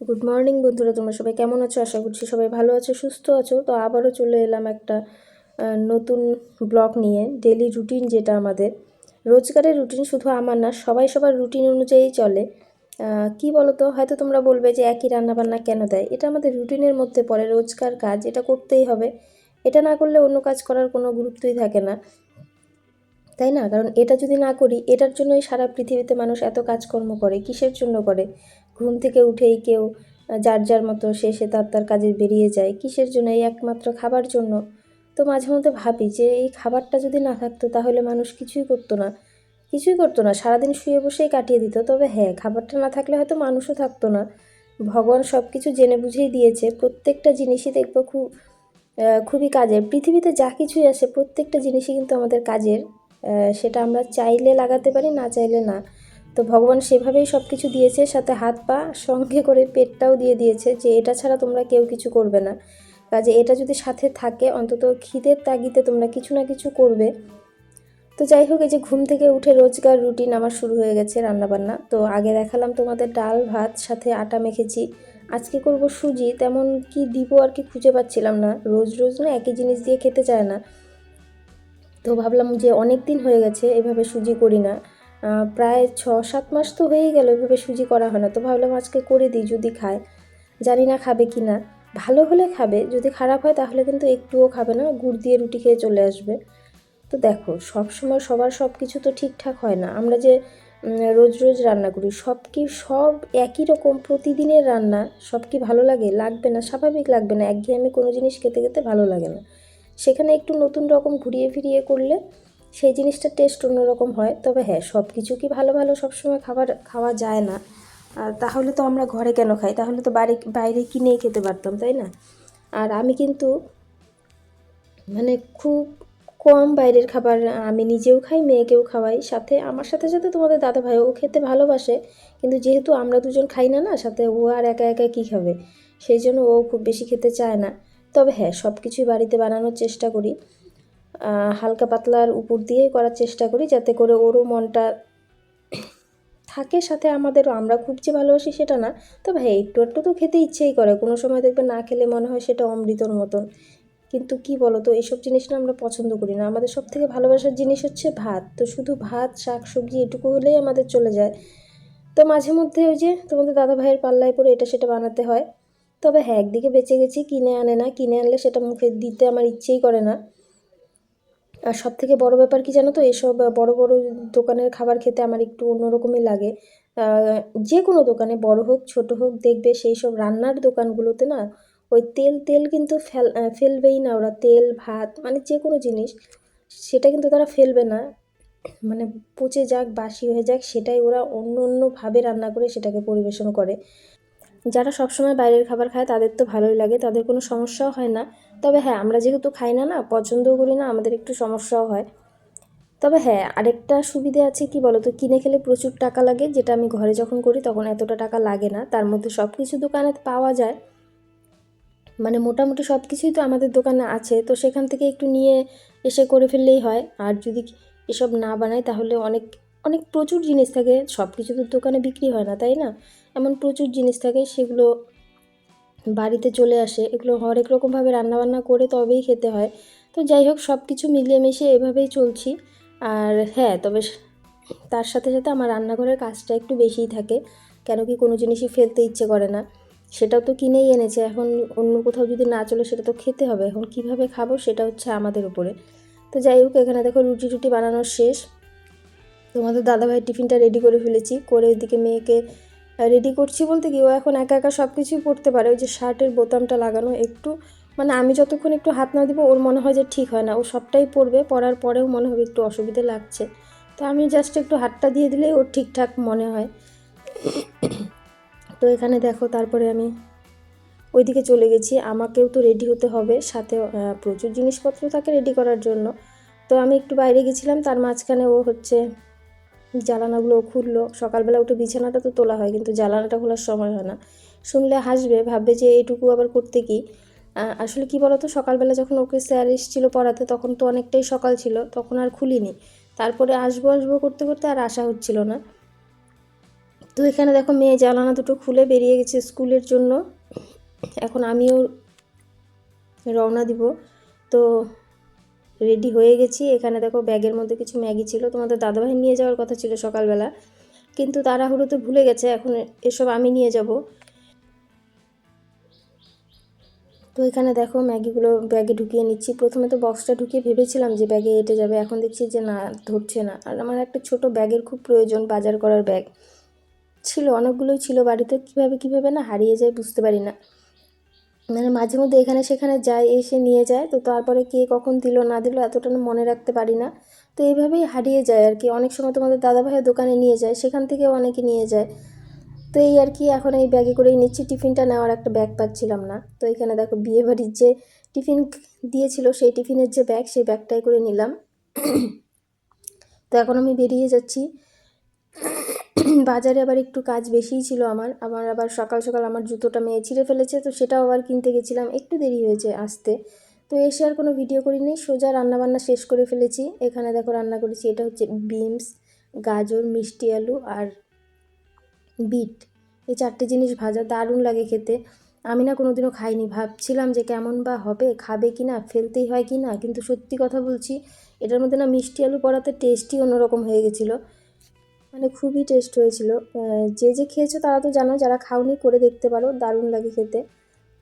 Good morning বন্ধুরা, তোমরা সবাই কেমন আছো? আশা করছি সবাই ভালো আছো, সুস্থ আছো। তো আবারও চলে এলাম একটা নতুন ব্লগ নিয়ে ডেলি রুটিন যেটা আমাদের। রোজগারের রুটিন শুধু আমার না, সবাই সবার রুটিন অনুযায়ী চলে। কি বলো তো হয়তো তোমরা বলবে যে একই রান্নাবান্না কেন দেয়? এটা আমাদের রুটিনের মধ্যে পড়ে, রোজকার কাজ, এটা করতেই হবে। এটা না করলে অন্য কাজ করার কোনো গুরুত্বই থাকে না। তাই না? কারণ এটা যদি না করি, এটার জন্যই সারা পৃথিবীতে মানুষ এত কাজকর্ম করে, কিসের জন্য করে? ঘুম থেকে উঠেই কেউ যার যার মতো সে তার তার কাজে বেরিয়ে যায়। কিসের জন্য এই একমাত্র খাবার জন্য? তো মাঝে মধ্যে ভাবি যে এই খাবারটা যদি না থাকতো তাহলে মানুষ কিছুই করতো না। কিছুই করতো না, সারাদিন শুয়ে বসেই কাটিয়ে দিত। তবে হ্যাঁ খাবারটা না থাকলে হয়তো মানুষও থাকতো না। ভগবান সব কিছু জেনে বুঝেই দিয়েছে, প্রত্যেকটা জিনিসই দেখব খুব খুবই কাজের। পৃথিবীতে যা কিছুই আসে, প্রত্যেকটা জিনিসই কিন্তু আমাদের কাজের। সেটা আমরা চাইলে লাগাতে পারি, না চাইলে না। তো ভগবান সেভাবেই সব কিছু দিয়েছে, সাথে হাত পা সঙ্গে করে পেটটাও দিয়ে দিয়েছে যে এটা ছাড়া তোমরা কেউ কিছু করবে না। কাজে এটা যদি সাথে থাকে, অন্তত খিদের তাগিতে তোমরা কিছু না কিছু করবে। তো যাই হোক, এই যে ঘুম থেকে উঠে রোজকার রুটিন আমার শুরু হয়ে গেছে রান্নাবান্না। তো আগে দেখালাম তোমাদের ডাল, ভাত, সাথে আটা মেখেছি। আজকে করব সুজি, তেমন কি দিব আর কি খুঁজে পাচ্ছিলাম না। রোজ রোজ না একই জিনিস দিয়ে খেতে চায় না। তো ভাবলাম যে অনেক দিন হয়ে গেছে, এভাবে সুজি করি না। প্রায় ছ, সাত মাস তো হয়েই গেল, এভাবে সুজি করা হয় না। তো ভাবলাম আজকে করে দিই, যদি খায়। জানি না খাবে কি না। ভালো হলে খাবে, যদি খারাপ হয় তাহলে কিন্তু একটুও খাবে না, গুড় দিয়ে রুটি খেয়ে চলে আসবে। তো দেখো, সব সময় সবার সব কিছু তো ঠিকঠাক হয় না। আমরা যে রোজ রোজ রান্না করি, সব কি, সব একই রকম প্রতিদিনের রান্না, সব কি ভালো লাগে? লাগবে না, স্বাভাবিক লাগবে না। একঘেয়েমি কোনো জিনিস খেতে খেতে ভালো লাগে না। সেখানে একটু নতুন রকম ঘুরিয়ে ফিরিয়ে করলে সেই জিনিসটার টেস্ট অন্যরকম হয়। তবে হ্যাঁ সব কিছু কি ভালো ভালো সবসময় খাবার খাওয়া যায় না? আর তাহলে তো আমরা ঘরে কেন খাই? তাহলে তো বাড়ি, বাইরে কিনেই খেতে পারতাম, তাই না? আর আমি কিন্তু মানে খুব কম বাইরের খাবার আমি নিজেও খাই, মেয়েকেও খাওয়াই। সাথে আমার সাথে সাথে তোমাদের দাদা ভাই ও খেতে ভালোবাসে। কিন্তু যেহেতু আমরা দুজন খাই না না, সাথে ও আর একা একা কী খাবে? সেই জন্য ও খুব বেশি খেতে চায় না। তবে হ্যাঁ সব কিছুই বাড়িতে বানানোর চেষ্টা করি। হালকা পাতলার উপর দিয়েই করার চেষ্টা করি যাতে করে ওরও মনটা থাকে সাথে আমাদের আমরা খুব যে ভালোবাসি সেটা না, তবে হ্যাঁ একটু একটু তো খেতে ইচ্ছেই করে। কোনো সময় দেখবে না খেলে মনে হয় সেটা অমৃতর মতন। কিন্তু কি বলো তো এইসব জিনিস না আমরা পছন্দ করি না। আমাদের সব থেকে ভালোবাসার জিনিস হচ্ছে ভাত। তো শুধু ভাত, শাক, সবজি এটুকু হলেই আমাদের চলে যায়। তো মাঝে মধ্যে ওই যে তোমাদের দাদা ভাইয়ের পাল্লায় পড়ে এটা সেটা বানাতে হয়। তবে হ্যাঁ একদিকে বেঁচে গেছি, কিনে আনে না। কিনে আনলে সেটা মুখে দিতে আমার ইচ্ছেই করে না। আর সব থেকে বড় ব্যাপার কি জানো তো? এসব বড় বড় দোকানের খাবার খেতে আমার একটু অন্যরকমই লাগে। যে কোনো দোকানে, বড় হোক, ছোট হোক, দেখবে সেই সব রান্নার দোকানগুলোতে না, ওই তেল তেল কিন্তু ফেল ফেলবেই না ওরা। তেল, ভাত মানে যে কোনো জিনিস, সেটা কিন্তু তারা ফেলবে না। মানে পচে যাক, বাসি হয়ে যাক, সেটাই ওরা অন্য অন্যভাবে রান্না করে সেটাকে পরিবেশন করে। যারা সবসময় বাইরের খাবার খায়, তাদের তো ভালোই লাগে, তাদের কোনো সমস্যাও হয় না। তবে হ্যাঁ আমরা যেহেতু খাই না না, পছন্দও করি না, আমাদের একটু সমস্যাও হয়। তবে হ্যাঁ আরেকটা সুবিধে আছে কি বলো তো কিনে খেলে প্রচুর টাকা লাগে, যেটা আমি ঘরে যখন করি তখন এতটা টাকা লাগে না, তার মধ্যে সব কিছু দোকানে পাওয়া যায়। মানে মোটামুটি সব কিছুই তো আমাদের দোকানে আছে, তো সেখান থেকে একটু নিয়ে এসে করে ফেললেই হয়। আর যদি এসব না বানাই, তাহলে অনেক অনেক প্রচুর জিনিস থাকে সব কিছু তো দোকানে বিক্রি হয় না, তাই না? এমন প্রচুর জিনিস থাকে, সেগুলো বাড়িতে চলে আসে, এগুলো হরেক রকমভাবে রান্নাবান্না করে তবেই খেতে হয়। তো যাই হোক সব কিছু মিলিয়ে এভাবেই চলছি। আর হ্যাঁ তবে তার সাথে সাথে আমার রান্নাঘরের কাজটা একটু বেশিই থাকে, কেন কি কোনো জিনিসই ফেলতে ইচ্ছে করে না। সেটাও তো কিনেই এনেছে, এখন অন্য কোথাও যদি না চলে সেটা তো খেতে হবে, এখন কীভাবে খাব সেটা হচ্ছে আমাদের উপরে। তো যাই হোক, এখানে দেখো রুটি টুটি বানানোর শেষ। তোমাদের দাদাভাই টিফিনটা রেডি করে ফেলেছি। করে ওইদিকে মেয়েকে রেডি করছি বলতে কি, ও এখন একা একা সব কিছুই পড়তে পারে। ওই যে শার্টের বোতামটা লাগানো একটু মানে আমি যতক্ষণ একটু হাত না দিব, ওর মনে হয় যে ঠিক হয় না। ও সবটাই পড়বে, পড়ার পরেও মনে হবে একটু অসুবিধে লাগছে। তো আমি জাস্ট একটু হাতটা দিয়ে দিলেই ওর ঠিকঠাক মনে হয়। তো এখানে দেখো, তারপরে আমি ওইদিকে চলে গেছি। আমাকেও তো রেডি হতে হবে, সাথে প্রচুর জিনিসপত্র থাকে রেডি করার জন্য। তো আমি একটু বাইরে গেছিলাম, তার মাঝখানে ও হচ্ছে জ্বালানাগুলো খুললো। সকালবেলা উঠে বিছানাটা তো তোলা হয়, কিন্তু জ্বালানাটা খোলার সময় হয় না। শুনলে হাসবে, ভাববে যে এইটুকু আবার করতে কি? আসলে কি বলতো, সকালবেলা যখন ওকে স্যার এসেছিল পড়াতে, তখন তো অনেকটাই সকাল ছিল, তখন আর খুলিনি। তারপরে আসব আসব করতে করতে আর আসা হচ্ছিল না। তো এখানে দেখো, মেয়ে জ্বালানা দুটো খুলে বেরিয়ে গেছে স্কুলের জন্য। এখন আমিও রওনা দিব। তো রেডি হয়ে গেছি। এখানে দেখো ব্যাগের মধ্যে কিছু ম্যাগি ছিল। তোমাদের দাদাভাই নিয়ে যাওয়ার কথা ছিল সকালবেলা। কিন্তু তাড়াহুড়োতে ভুলে গেছে, এখন এসব আমি নিয়ে যাব। তো এখানে দেখো ম্যাগিগুলো ব্যাগে ঢুকিয়ে নিচ্ছি। প্রথমে তো বক্সটা ঢুকিয়ে ভেবেছিলাম যে ব্যাগে এঁটে যাবে। এখন দেখছি যে না, ধরছে না। আর আমার একটা ছোট ব্যাগের খুব প্রয়োজন বাজার করার ব্যাগ ছিল, অনেকগুলোই ছিল বাড়িতে। কীভাবে কীভাবে না হারিয়ে যায় বুঝতে পারি না। মানে মাঝে মধ্যে এখানে সেখানে যায়, এসে নিয়ে যায়। তো তারপরে কে কখন দিল, না দিল এতটা মনে রাখতে পারি না। তো এইভাবেই হারিয়ে যায় আর কি। অনেক সময় তোমাদের দাদাভাইয়ের দোকানে নিয়ে যায়, সেখান থেকেও অনেকে নিয়ে যায়। তো এই আর কি, এখন এই ব্যাগে করেই নিচ্ছি। টিফিনটা নেওয়ার একটা ব্যাগ পাচ্ছিলাম না। তো এখানে দেখো বিয়ে বাড়ির যে টিফিন দিয়েছিল, সেই টিফিনের যে ব্যাগ, সেই ব্যাগটাই করে নিলাম। তো এখন আমি বেরিয়ে যাচ্ছি। বাজারে আবার একটু কাজ বেশিই ছিল আমার। আমার আবার সকাল সকাল আমার জুতোটা মেয়ে ছিঁড়ে ফেলেছে, তো সেটাও আবার কিনতে গেছিলাম। একটু দেরি হয়েছে আসতে। তো এসে আর কোনো ভিডিও করিনি, সোজা রান্নাবান্না শেষ করে ফেলেছি। এখানে দেখো রান্না করেছি, এটা হচ্ছে বিনস, গাজর, মিষ্টি আলু আর বিট। এই চারটে জিনিস ভাজা, দারুণ লাগে খেতে। আমি না কোনো দিনও খাইনি, ভাবছিলাম যে কেমন বা হবে, খাবে কি না ফেলতেই হয় কি না কিন্তু সত্যি কথা বলছি, এটার মধ্যে না মিষ্টি আলু পড়াতে টেস্টই অন্যরকম হয়ে গেছিল। মানে খুবই টেস্ট হয়েছিল। যে যে খেয়েছো তারা তো জানো, যারা খাওনি করে দেখতে পারো, দারুণ লাগে খেতে।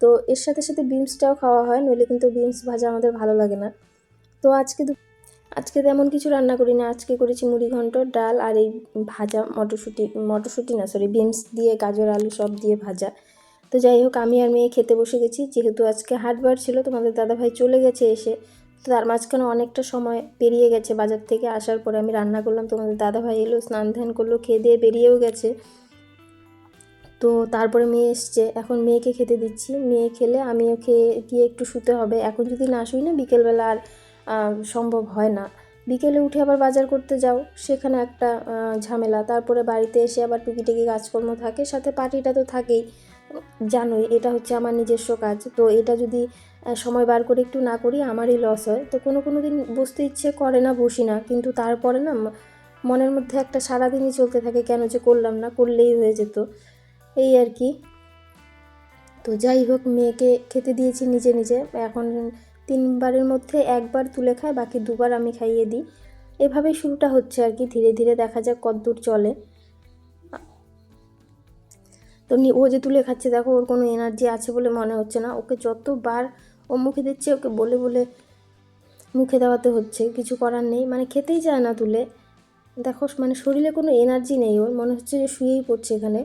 তো এর সাথে সাথে বিনসটাও খাওয়া হয়, নইলে কিন্তু বিনস ভাজা আমাদের ভালো লাগে না। তো আজকে আজকে তেমন কিছু রান্না করি না আজকে করেছি মুড়ি ঘন্ট, ডাল আর এই ভাজা মটরশুঁটি মটরশুঁটি না সরি বিনস দিয়ে গাজর, আলু সব দিয়ে ভাজা। তো যাই হোক, আমি আর মেয়ে খেতে বসে গেছি, যেহেতু আজকে হাটবার ছিল, তোমাদের দাদাভাই চলে গেছে এসে। তো তার মাঝখানে অনেকটা সময় পেরিয়ে গেছে বাজার থেকে আসার পরে আমি রান্না করলাম তোমাদের দাদাভাই এলো, স্নান ধ্যান করল, খেয়ে দিয়ে বেরিয়েও গেছে। তো তারপরে মেয়ে এসছে, এখন মেয়েকে খেতে দিচ্ছি। মেয়ে খেলে আমিও খেয়ে গিয়ে একটু শুতে হবে। এখন যদি না শুই না, বিকেলবেলা আর সম্ভব হয় না। বিকেলে উঠে আবার বাজার করতে যাও, সেখানে একটা ঝামেলা। তারপরে বাড়িতে এসে আবার টুকিটাকি কাজকর্ম থাকে, সাথে পার্টিটা তো থাকেই। জানোই, এটা হচ্ছে আমার নিজস্ব কাজ। তো এটা যদি সময় বার করে একটু না করি, আমারই লস হয়। তো কোনো কোনো দিন বসতে ইচ্ছে করে না, বসি না। কিন্তু তারপরে না মনের মধ্যে একটা সারাদিনই চলতে থাকে, কেন যে করলাম না, করলেই হয়ে যেত। এই আর কি। তো যাই হোক, মেয়েকে খেতে দিয়েছি নিজে নিজে। এখন তিনবারের মধ্যে একবার তুলে খায়, বাকি দুবার আমি খাইয়ে দিই। এভাবেই শুরুটা হচ্ছে আর কি, ধীরে ধীরে দেখা যাক কতদূর চলে। তো ও যে তুলে খাচ্ছে, দেখো ওর কোনো এনার্জি আছে বলে মনে হচ্ছে না। ওকে যতবার ও মুখে দিচ্ছে, ওকে বলে বলে মুখে দেওয়াতে হচ্ছে, কিছু করার নেই। মানে খেতেই চায় না তুলে। দেখো মানে শরীরে কোনো এনার্জি নেই ওর, মনে হচ্ছে যে শুয়েই পড়ছে এখানে।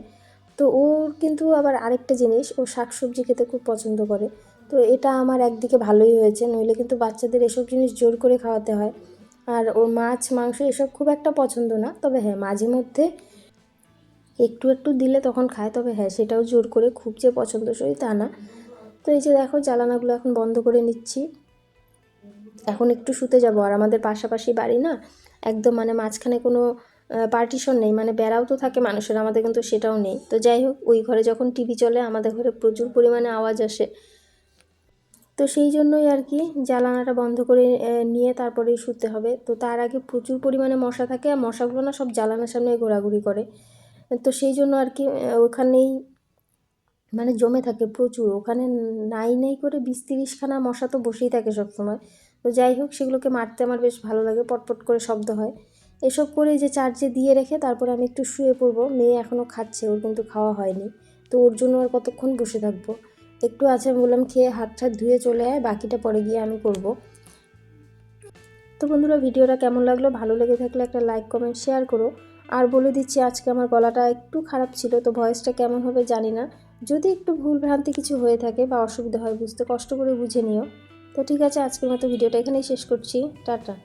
তো ওর কিন্তু আবার আরেকটা জিনিস, ও শাকসবজি খেতে খুব পছন্দ করে। তো এটা আমার একদিকে ভালোই হয়েছে, নইলে কিন্তু বাচ্চাদের এসব জিনিস জোর করে খাওয়াতে হয়। আর ওর মাছ, মাংস এসব খুব একটা পছন্দ না, তবে হ্যাঁ মাঝে মধ্যে একটু একটু দিলে তখন খায়, তবে হ্যাঁ সেটাও জোর করে খুব যে পছন্দসই তা না। তো এই যে দেখো জ্বালানাগুলো এখন বন্ধ করে নিচ্ছি। এখন একটু শুতে যাব। আর আমাদের পাশাপাশি বাড়ি না, একদম মানে মাঝখানে কোনো পার্টিশন নেই। মানে বেড়াও তো থাকে মানুষের, আমাদের কিন্তু সেটাও নেই। তো যাই হোক, ওই ঘরে যখন টিভি চলে, আমাদের ঘরে প্রচুর পরিমাণে আওয়াজ আসে। তো সেই জন্যই আর কি জ্বালানাটা বন্ধ করে নিয়ে তারপরেই শুতে হবে। তো তার আগে প্রচুর পরিমাণে মশা থাকে, আর মশাগুলো না সব জ্বালানার সামনে ঘোরাঘুরি করে। তো সেই জন্য আর কি ওখানেই মানে জমে থাকে প্রচুর। ওখানে নাই নাই করে বিশ তিরিশখানা মশা তো বসেই থাকে সবসময়। তো যাই হোক, সেগুলোকে মারতে আমার বেশ ভালো লাগে, পটপট করে শব্দ হয়। এসব করে যে চার্জে দিয়ে রেখে তারপরে আমি একটু শুয়ে পড়ব। মেয়ে এখনও খাচ্ছে, ওর কিন্তু খাওয়া হয়নি। তো ওর জন্য আর কতক্ষণ বসে থাকব? একটু আছে, আমি বললাম, খেয়ে হাত ঠাত ধুয়ে চলে আয়, বাকিটা পরে গিয়ে আমি করব। তো বন্ধুরা, ভিডিওটা কেমন লাগল? ভালো লেগে থাকলে একটা লাইক, কমেন্ট, শেয়ার করো। আর বলে দিচ্ছি, আজকে আমার গলাটা একটু খারাপ ছিল, তো ভয়েসটা কেমন হবে জানি না। যদি একটু ভুল ভ্রান্তি কিছু হয়ে থাকে বা অসুবিধা হয়, বুঝতে কষ্ট করে বুঝে নিও। তো ঠিক আছে, আজকের মতো ভিডিওটা এখানেই শেষ করছি। টাটা।